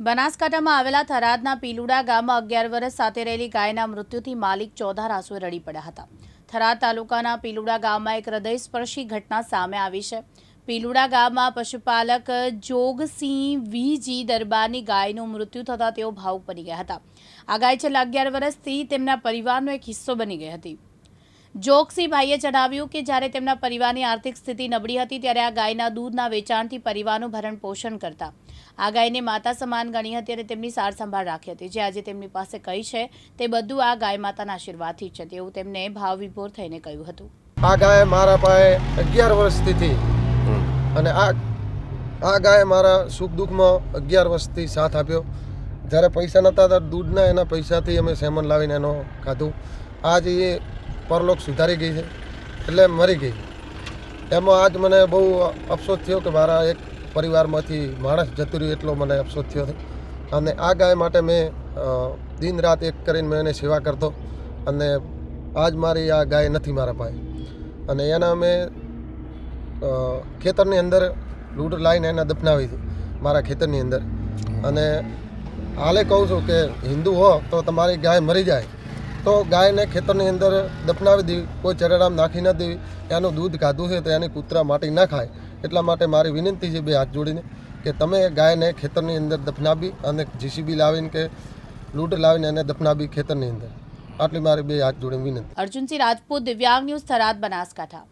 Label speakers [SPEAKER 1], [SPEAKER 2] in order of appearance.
[SPEAKER 1] બનાસકાંઠામાં આવેલા થરાદના પીલુડા ગામમાં અગિયાર વર્ષ સાથે રહેલી ગાયના મૃત્યુથી માલિક ચોધાર આંસુએ રડી પડ્યા હતા. થરાદ તાલુકાના પીલુડા ગામમાં એક હૃદયસ્પર્શી ઘટના સામે આવી છે. પીલુડા ગામમાં પશુપાલક જોગસિંહ વીજી દરબારની ગાયનું મૃત્યુ થતાં તેઓ ભાવુક બની ગયા હતા. આ ગાય છેલ્લા અગિયાર વર્ષથી તેમના પરિવારનો એક હિસ્સો બની ગઈ હતી. જોગસીભાઈએ જણાવ્યું કે જ્યારે તેમના પરિવારની આર્થિક સ્થિતિ નબળી હતી ત્યારે આ ગાયના દૂધના વેચાણથી પરિવારનું ભરણ પોષણ કરતા. આ ગાયને માતા સમાન ગણી હતી અને તેમની સાર સંભાળ રાખી હતી. જે આજે તેમની પાસે કઈ છે તે બધું આ ગાય માતાના આશીર્વાદથી જ છે. તેવું તેમને ભાવ વિભોર થઈને કહ્યું હતું.
[SPEAKER 2] આ ગાય મારા પાસે અગિયાર વર્ષથી હતી અને આ આ ગાય મારા સુખ દુઃખમાં અગિયાર વર્ષથી સાથ આપ્યો. જ્યારે પૈસા નહોતા ત્યારે દૂધના એના પૈસાથી અમે સેમન લાવીને એનો ખાધું. આજે એ પરલોક સુધારી ગઈ છે, એટલે મરી ગઈ. એમાં આજ મને બહુ અફસોસ થયો કે મારા એક પરિવારમાંથી માણસ જતું રહ્યું એટલો મને અફસોસ થયો છે. અને આ ગાય માટે મેં દિન રાત એક કરીને મેં એને સેવા કરતો અને આજ મારી આ ગાય નથી મારા પાસે. અને એના મેં ખેતરની અંદર લૂંટ લાઈને એને દફનાવી હતી મારા ખેતરની અંદર. અને હાલે કહું છું કે હિન્દુ હો તો તમારી ગાય મરી જાય. તો ગાયને ખેતરની અંદર દફનાવી દેવી, કોઈ ચરેડામ નાખી ન દેવી. એનું દૂધ કાધું છે તો એની કૂતરા માટી ના ખાય. એટલા માટે મારી વિનંતી છે બે હાથ જોડીને કે તમે ગાયને ખેતરની અંદર દફનાવી અને જીસીબી લાવીને કે લૂંટ લાવીને એને દફનાવી ખેતરની અંદર. આટલી મારી બે હાથ જોડીને વિનંતી.
[SPEAKER 1] અર્જુનસિંહ રાજપૂત, દિવ્યાંગ ન્યૂઝ થરાદ બનાસકાંઠા.